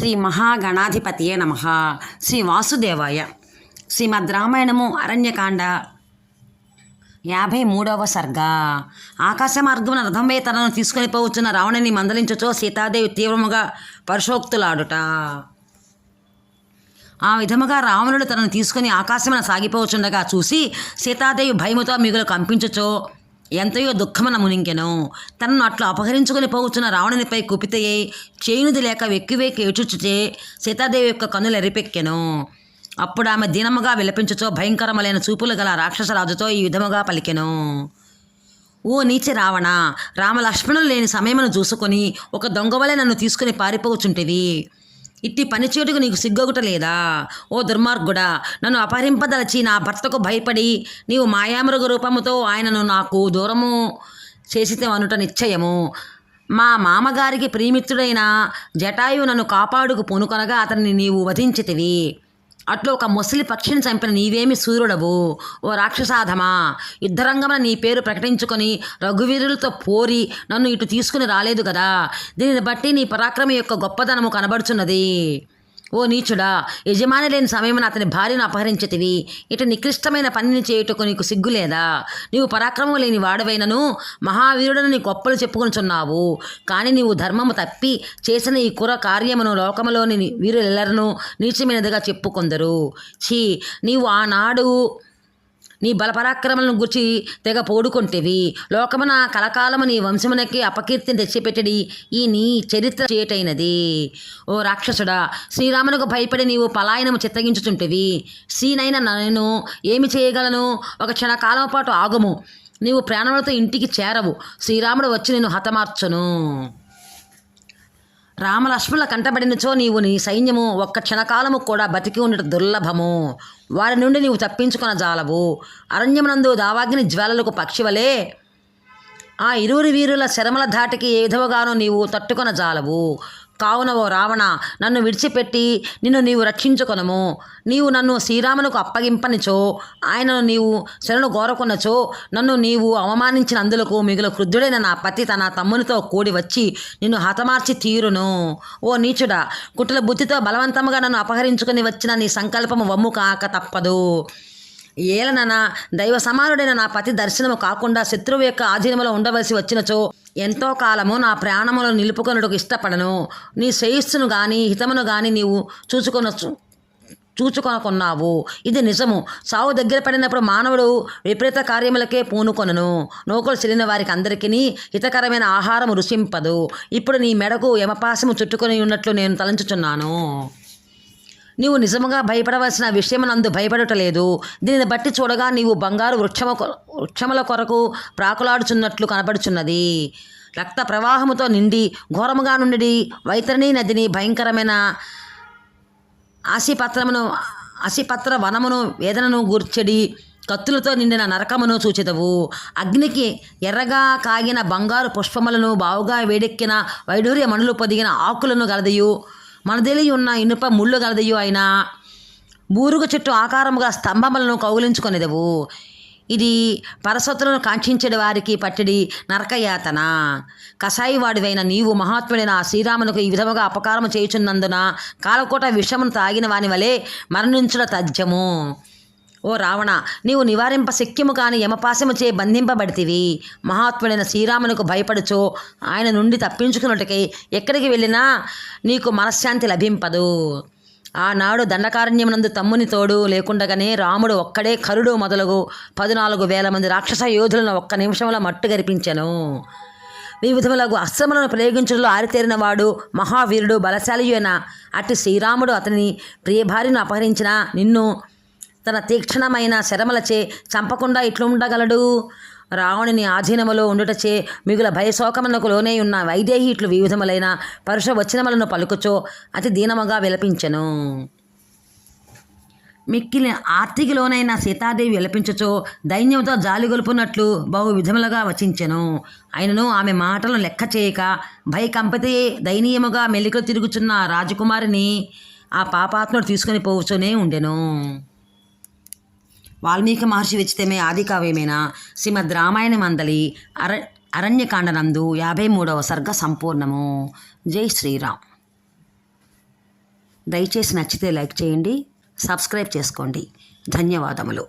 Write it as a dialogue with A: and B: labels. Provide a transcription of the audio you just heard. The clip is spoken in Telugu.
A: శ్రీ మహాగణాధిపతియే నమ. శ్రీ వాసుదేవాయ. శ్రీమద్ రామాయణము అరణ్యకాండ యాభై మూడవ సర్గ. ఆకాశ మార్గమున రథంపై తనను తీసుకొని పోవచ్చున్న రావణుని మందలించుచో సీతాదేవి తీవ్రముగా పరుషోక్తులాడుట ఆ విధముగా రావణుడు తనను తీసుకుని ఆకాశమున సాగిపోవచ్చుండగా చూసి సీతాదేవి భయముతో మిగులు కంపించుచో ఎంతయో దుఃఖమున మునింకెను. తనను అట్లా అపహరించుకుని పోగుచున్న రావణునిపై కుపితయ్యి చేయునిది లేక వెక్కి వెక్కి ఏడ్చుచుచే సీతాదేవి యొక్క కన్నులు ఎరిపెక్కెను అప్పుడు ఆమె దీనముగా విలపించుచో భయంకరములైన చూపులు గల రాక్షసరాజుతో ఈ విధముగా పలికెను. ఓ నీచి రావణ రామలక్ష్మణులు లేని సమయమును చూసుకొని ఒక దొంగవలే నన్ను తీసుకుని పారిపోవచ్చుంటివి ఇట్టి పనిచేటుకు నీకు సిగ్గొకట లేదా ఓ దుర్మార్గుడా నన్ను అపహరింపదలచి నా భర్తకు భయపడి నీవు మాయామృగ రూపముతో ఆయనను నాకు దూరము చేసితే అనుట నిశ్చయము. మా మామగారికి ప్రియమిత్రుడైన జటాయువు నన్ను కాపాడుకు పూనుకొనగా అతన్ని నీవు వధించితివి. అట్లా ఒక ముసలి పక్షిని చంపిన నీవేమి సూర్యుడవు? ఓ రాక్షసాధమా? యుద్ధరంగమున నీ పేరు ప్రకటించుకొని రఘువీరులతో పోరి నన్ను ఇటు తీసుకుని రాలేదు కదా? దీనిని బట్టి నీ పరాక్రమ యొక్క గొప్పదనము కనబడుచున్నది. ఓ నీచుడా యజమాని లేని సమయమున అతని భార్యను అపహరించితివి. ఇటు నికృష్టమైన పనిని చేయుటకు నీకు సిగ్గులేదా నీవు పరాక్రమం లేని వాడవైనను మహావీరుడను నీ గొప్పలు చెప్పుకొనిచున్నావు. కానీ నీవు ధర్మము తప్పి చేసిన ఈ కుర కార్యమును లోకములోని వీరులెల్లరను నీచమైనదిగా చెప్పుకొందరు. ఛీ నీవు ఆనాడు నీ బలపరాక్రమలను గుర్చి తెగ పోడుకొంటివి. లోకమున కలకాలము నీ వంశమునకి అపకీర్తిని తెచ్చిపెట్టడి. ఈ నీ చరిత్ర చేటైనది. ఓ రాక్షసుడా శ్రీరామునకు భయపడి నీవు పలాయనము చిత్తగించుచుంటివి. శ్రీనైన నేను ఏమి చేయగలను? ఒక క్షణకాలం పాటు ఆగుము. నీవు ప్రాణములతో ఇంటికి చేరవు. శ్రీరాముడు వచ్చి నేను హతమార్చును. రామలక్ష్మణుల కంటబడినచో నీవు నీ సైన్యము ఒక్క క్షణకాలము కూడా బతికి ఉండటం దుర్లభము. వారి నుండి నీవు తప్పించుకున్న జాలవు. అరణ్యమునందు దావాగ్ని జ్వాలలకు పక్షివలే. ఆ ఇరువురి వీరుల శరమల ధాటికి ఏ విధముగానో నీవు తట్టుకొన జాలవు. కావున ఓ రావణ నన్ను విడిచిపెట్టి నిన్ను నీవు రక్షించుకొనము. నీవు నన్ను శ్రీరామునకు అప్పగింపనిచో ఆయనను నీవు శరణు గోరకొనచో నన్ను నీవు అవమానించిన అందులకు మిగులు క్రుద్ధుడైన నా పతి తన తమ్మునితో కూడి వచ్చి నిన్ను హతమార్చి తీరును. ఓ నీచుడా కుట్ల బుద్ధితో బలవంతముగా నన్ను అపహరించుకుని వచ్చిన నీ సంకల్పము వమ్ము కాక తప్పదు. ఏలనన దైవ సమానుడైన నా పతి దర్శనము కాకుండా శత్రువు యొక్క ఆధీనములో ఉండవలసి వచ్చినచో ఎంతో కాలము నా ప్రాణములను నిలుపుకొనుటకు ఇష్టపడను. నీ శ్రేయస్సును గాని హితమును గాని నీవు చూసుకొన చూచుకొనుకున్నావు. ఇది నిజము. సావు దగ్గర పడినప్పుడు మానవుడు విపరీత కార్యములకే పూనుకొనను. నూకలు చెల్లిన వారికి అందరికీ హితకరమైన ఆహారం రుచింపదు. ఇప్పుడు నీ మెడకు యమపాశము చుట్టుకొని ఉన్నట్లు నేను తలంచుచున్నాను. నీవు నిజముగా భయపడవలసిన విషయమునందు భయపడటలేదు. దీనిని బట్టి చూడగా నీవు బంగారు వృక్షము వృక్షముల కొరకు ప్రాకులాడుచున్నట్లు కనబడుచున్నది. రక్త ప్రవాహముతో నిండి ఘోరముగా నుండి వైతరణి నదిని భయంకరమైన ఆశిపత్రమును ఆశిపత్ర వనమును వేదనను గూర్చెడి కత్తులతో నిండిన నరకమును సూచితవు అగ్నికి ఎర్రగా కాగిన బంగారు పుష్పములను బావుగా వేడెక్కిన వైఢూర్య మణులు పొదిగిన ఆకులను గలదయు. మనదెలి ఉన్న ఇనుప ముళ్ళు గలదయు అయిన. బూరుగ చెట్టు ఆకారముగా స్తంభములను కౌగిలించుకొనిదవు. ఇది పరసత్తులను కాంక్షించడి వారికి పట్టడి నరకయాతన. కషాయివాడివైన నీవు మహాత్ముడైన ఆ శ్రీరామునకు ఈ విధముగా అపకారము చేయుచున్నందున కాలకోట విషమును తాగిన వాని వలె మరణించుట తథ్యము. ఓ రావణ నీవు నివారింప శక్యము కాని యమపాశము చే బంధింపబడితివి. మహాత్ముడైన శ్రీరామునకు భయపడుచో ఆయన నుండి తప్పించుకున్నట్టుకై ఎక్కడికి వెళ్ళినా నీకు మనశ్శాంతి లభింపదు. ఆనాడు దండకారణ్యమునందు తమ్ముని తోడు లేకుండగానే రాముడు ఒక్కడే కరుడు మొదలగు పద్నాలుగు వేల మంది రాక్షస యోధులను ఒక్క నిమిషంలో మట్టు గరిపించెను. వివిధములకు అస్త్రములను ప్రయోగించడంలో ఆరితేరిన వాడు మహావీరుడు బలశాలి అయిన అట్టి శ్రీరాముడు అతని ప్రియభార్యను అపహరించిన నిన్ను తన తీక్షణమైన శరమలచే చంపకుండా ఇట్లుండగలడు. రావణుని ఆధీనములో ఉండుటచే మిగుల భయశోకమునకు లోనే ఉన్న వైదేహి ఇట్లు వివిధములైన పరుష వచనములను పలుకుచో అతి దీనముగా విలపించెను. మిక్కిలి ఆర్తికిలోనైన సీతాదేవి విలపించుచో దైన్యంతో జాలిగొలుపునట్లు బహు విధములుగా వచించెను. ఆయనను ఆమె మాటలను లెక్క చేయక భయకంపితే దయనీయముగా మెలికలు తిరుగుచున్న రాజకుమారిని ఆ పాపాత్ముడు తీసుకొని పోవచ్చునే ఉండెను. వాల్మీకి మహర్షి విచితమే ఆది కావ్యమైన? శ్రీమద్ రామాయణ మందలి అర అరణ్యకాండనందు యాభై మూడవ సర్గ సంపూర్ణము. జై శ్రీరామ్. దయచేసి నచ్చితే లైక్ చేయండి సబ్స్క్రైబ్ చేసుకోండి. ధన్యవాదములు.